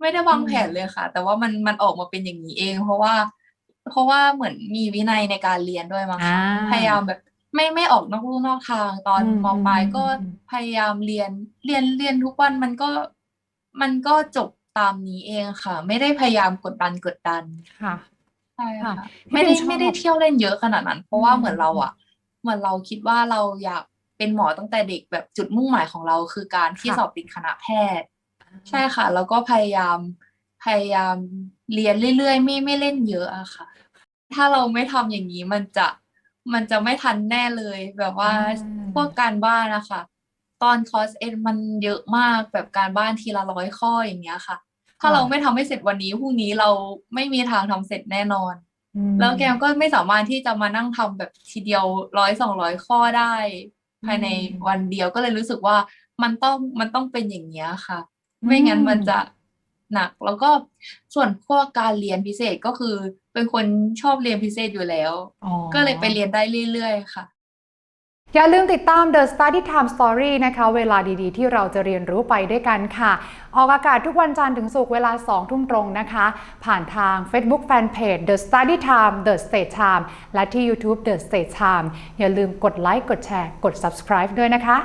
ไม่ได้วางอืมแผนเลยค่ะ แต่ว่ามันมันออกมาเป็นอย่างนี้เอง เพราะว่า เพราะว่าเหมือนมีวินัยในการเรียนด้วยมั้งอ่าคะพยายามแบบไม่ไม่ออกนอกลู่นอกทางตอนอืมมปลายอืมก็อืมพยายามเรียนเรียนเรียนทุกวันมันก็มันก็จบตามนี้เองค่ะ ไม่ได้พยายามกดดันกดดันค่ะใช่ค่ะค่ะที่ไม่ได้เป็นชอบไม่ได้เที่ยวเล่นเยอะขนาดนั้น เพราะว่าอืมเหมือนเราอะเหมือนเราคิดว่าเราอยากเป็นหมอตั้งแต่เด็กแบบจุดมุ่งหมายของเราคือการที่ค่ะสอบติดคณะแพทย์ ใช่ค่ะ แล้วก็พยายามพยายามเรียนเรื่อยๆ ไม่ไม่เล่นเยอะอะค่ะ ถ้าเราไม่ทำอย่างนี้มันจะมันจะไม่ทันแน่เลย แบบว่าอืมพวกการบ้านนะคะตอนคอร์สเอ็นมันเยอะมากแบบการบ้านทีละร้อยข้ออย่างเงี้ยค่ะ ถ้าเราไม่ทำให้เสร็จวันนี้พรุ่งนี้เราไม่มีทางทำเสร็จแน่นอนอืมแล้วแกมก็ไม่สามารถที่จะมานั่งทำแบบทีเดียวร้อยสองร้อยข้อได้ ภายในอืมวันเดียวก็เลยรู้สึกว่ามันต้องมันต้องเป็นอย่างเงี้ยค่ะ ไม่งั้นอืมมันจะหนัก แล้วก็ส่วนพวกการเรียนพิเศษก็คือ เป็นคนชอบเรียนพิเศษอยู่แล้วอ๋อก็เลยไปเรียนได้เรื่อยๆ ค่ะอย่าลืมติดตาม The Study Time Story นะคะ เวลาดีๆ ที่เราจะเรียนรู้ไปด้วยกันค่ะ ออกอากาศทุกวันจันทร์ถึงศุกร์เวลา 2 ทุ่มตรงนะคะ ผ่านทาง Facebook Fanpage The Study Time The State Time และที่ YouTube The State Time อย่าลืมกดไลค์กดแชร์กด subscribe ด้วยนะคะ